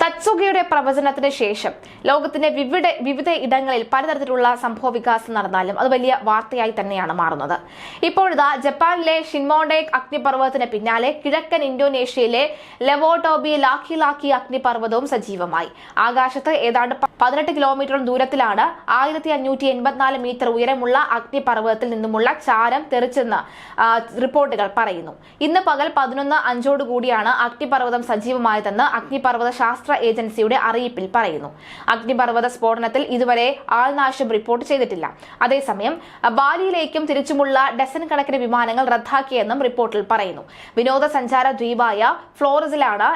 തത്സുഗയുടെ പ്രവചനത്തിന് ശേഷം ലോകത്തിന്റെ വിവിധ വിവിധ ഇടങ്ങളിൽ പലതരത്തിലുള്ള സംഭവ വികാസം നടന്നാലും അത് വലിയ വാർത്തയായി തന്നെയാണ് മാറുന്നത്. ഇപ്പോഴിതാ ജപ്പാനിലെ ഷിൻമോണ്ടേക് അഗ്നിപർവതത്തിന് പിന്നാലെ കിഴക്കൻ ഇന്തോനേഷ്യയിലെ ലെവോട്ടോബി ലാക്കി ലാക്കി അഗ്നിപർവതവും സജീവമായി. ആകാശത്ത് ഏതാണ്ട് പതിനെട്ട് കിലോമീറ്റർ ദൂരത്തിലാണ് ആയിരത്തി അഞ്ഞൂറ്റി എൺപത്തിനാല് മീറ്റർ ഉയരമുള്ള അഗ്നിപർവതത്തിൽ നിന്നുമുള്ള ചാരം തെറിച്ചെന്ന് റിപ്പോർട്ടുകൾ പറയുന്നു. ഇന്ന് പകൽ പതിനൊന്ന് അഞ്ചോടുകൂടിയാണ് അഗ്നിപർവതം സജീവമായതെന്ന് അഗ്നിപർവത ശാസ്ത്ര ഏജൻസിയുടെ അറിയിപ്പിൽ പറയുന്നു. അഗ്നിപർവത സ്ഫോടനത്തിൽ ഇതുവരെ ആൾനാശം റിപ്പോർട്ട് ചെയ്തിട്ടില്ല. അതേസമയം ബാലിയിലേക്കും തിരിച്ചുമുള്ള ഡസൻ കണക്കിന് വിമാനങ്ങൾ റദ്ദാക്കിയെന്നും റിപ്പോർട്ടിൽ പറയുന്നു. വിനോദസഞ്ചാര ദ്വീപായ ഫ്ലോറസിലാണ്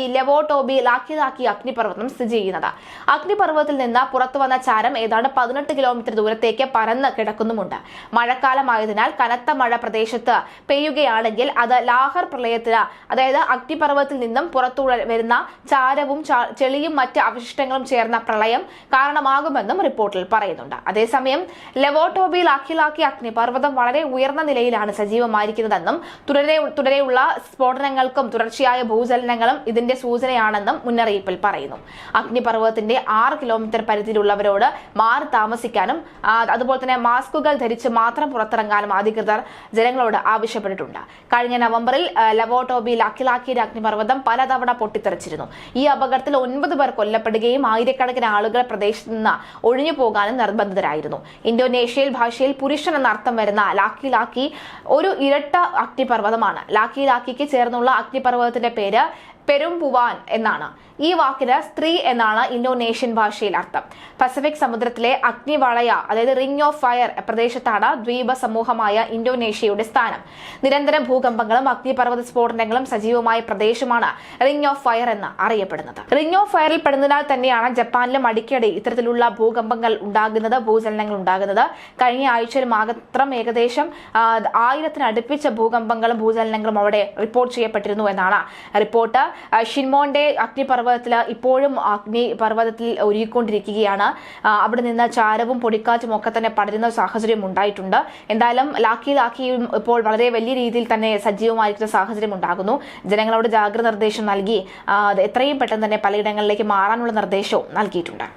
ഈ ലെവോട്ടോബി ലാക്കി ലാക്കി അഗ്നിപർവതം സ്ഥിതി ചെയ്യുന്നത്. അഗ്നിപർവതത്തിൽ നിന്ന് പുറത്തുവന്ന ചാരം ഏതാണ്ട് പതിനെട്ട് കിലോമീറ്റർ ദൂരത്തേക്ക് പരന്ന് കിടക്കുന്നുമുണ്ട്. മഴക്കാലമായതിനാൽ കനത്ത മഴ പ്രദേശത്ത് പെയ്യുകയാണെങ്കിൽ അത് ലാഹർ പ്രളയത്തിന് അതായത് അഗ്നിപർവതത്തിൽ നിന്നും പുറത്തു വരുന്ന ചാരവും ചെളിയും മറ്റ് അവശിഷ്ടങ്ങളും ചേർന്ന പ്രളയം കാരണമാകുമെന്നും റിപ്പോർട്ടിൽ പറയുന്നുണ്ട്. അതേസമയം ലെവോട്ടോബിയിൽ ലാക്കി ലാക്കി അഗ്നിപർവതം വളരെ ഉയർന്ന നിലയിലാണ് സജീവമായിരിക്കുന്നതെന്നും തുടരെ തുടരെയുള്ള സ്ഫോടനങ്ങൾക്കും തുടർച്ചയായ ഭൂചലനങ്ങളും ഇതിന്റെ സൂചനയാണെന്നും മുന്നറിയിപ്പിൽ പറയുന്നു. അഗ്നിപർവതത്തിന്റെ ആറ് കിലോമീറ്റർ പരിധിയിലുള്ളവരോട് മാറി താമസിക്കാനും അതുപോലെ തന്നെ മാസ്കുകൾ ധരിച്ച് മാത്രം പുറത്തിറങ്ങാനും അധികൃതർ ജനങ്ങളോട് ആവശ്യപ്പെട്ടിട്ടുണ്ട്. കഴിഞ്ഞ നവംബറിൽ ലവോട്ടോബിയിൽ അഖിലാക്കിയുടെ അഗ്നിപർവതം പലതവണ പൊട്ടിത്തെറിച്ചിരുന്നു. ഈ അപകടത്തിൽ ഒൻപത് പേർ കൊല്ലപ്പെടുകയും ആയിരക്കണക്കിന് ആളുകൾ പ്രദേശത്ത് നിന്ന് ഒഴിഞ്ഞു പോകാനും നിർബന്ധിതരായിരുന്നു. ഇന്തോനേഷ്യയിൽ ഭാഷയിൽ പുരുഷൻ എന്ന അർത്ഥം വരുന്ന ലാക്കി ലാക്കി ഒരു ഇരട്ട അഗ്നിപർവതമാണ്. ലാക്കി ലാക്കിക്ക് ചേർന്നുള്ള അഗ്നിപർവതത്തിന്റെ പേര് പെരുംപുവാൻ എന്നാണ്. ഈ വാക്കിന് സ്ത്രീ എന്നാണ് ഇന്തോനേഷ്യൻ ഭാഷയിൽ അർത്ഥം. പസഫിക് സമുദ്രത്തിലെ അഗ്നിവളയ അതായത് റിംഗ് ഓഫ് ഫയർ പ്രദേശത്താണ് ദ്വീപ സമൂഹമായ ഇന്തോനേഷ്യയുടെ സ്ഥാനം. നിരന്തരം ഭൂകമ്പങ്ങളും അഗ്നിപർവത സ്ഫോടനങ്ങളും സജീവമായ പ്രദേശമാണ് റിംഗ് ഓഫ് ഫയർ എന്ന് അറിയപ്പെടുന്നത്. റിംഗ് ഓഫ് ഫയറിൽ പെടുന്നതിനാൽ തന്നെയാണ് ജപ്പാനിലും അടിക്കടി ഇത്തരത്തിലുള്ള ഭൂകമ്പങ്ങൾ ഉണ്ടാകുന്നത് ഭൂചലനങ്ങൾ ഉണ്ടാകുന്നത്. കഴിഞ്ഞ ആഴ്ചയിൽ മാത്രം ഏകദേശം ആയിരത്തിനടുപ്പിച്ച ഭൂകമ്പങ്ങളും ഭൂചലനങ്ങളും അവിടെ റിപ്പോർട്ട് ചെയ്യപ്പെട്ടിരുന്നു എന്നാണ് റിപ്പോർട്ട്. ഷിൻമോന്റെ അഗ്നിപർവതത്തിൽ ഇപ്പോഴും അഗ്നി പർവതത്തിൽ ഒരുങ്ങിക്കൊണ്ടിരിക്കുകയാണ് അവിടെ നിന്ന് ചാരവും പൊടിക്കാറ്റും ഒക്കെ തന്നെ പടരുന്ന സാഹചര്യം ഉണ്ടായിട്ടുണ്ട്. എന്തായാലും ലാക്കി ലാക്കിയും ഇപ്പോൾ വളരെ വലിയ രീതിയിൽ തന്നെ സജീവമായിരിക്കുന്ന സാഹചര്യം ഉണ്ടാകുന്നു. ജനങ്ങളോട് ജാഗ്രത നിർദ്ദേശം നൽകി എത്രയും പെട്ടെന്ന് തന്നെ പലയിടങ്ങളിലേക്ക് മാറാനുള്ള നിർദ്ദേശവും നൽകിയിട്ടുണ്ട്.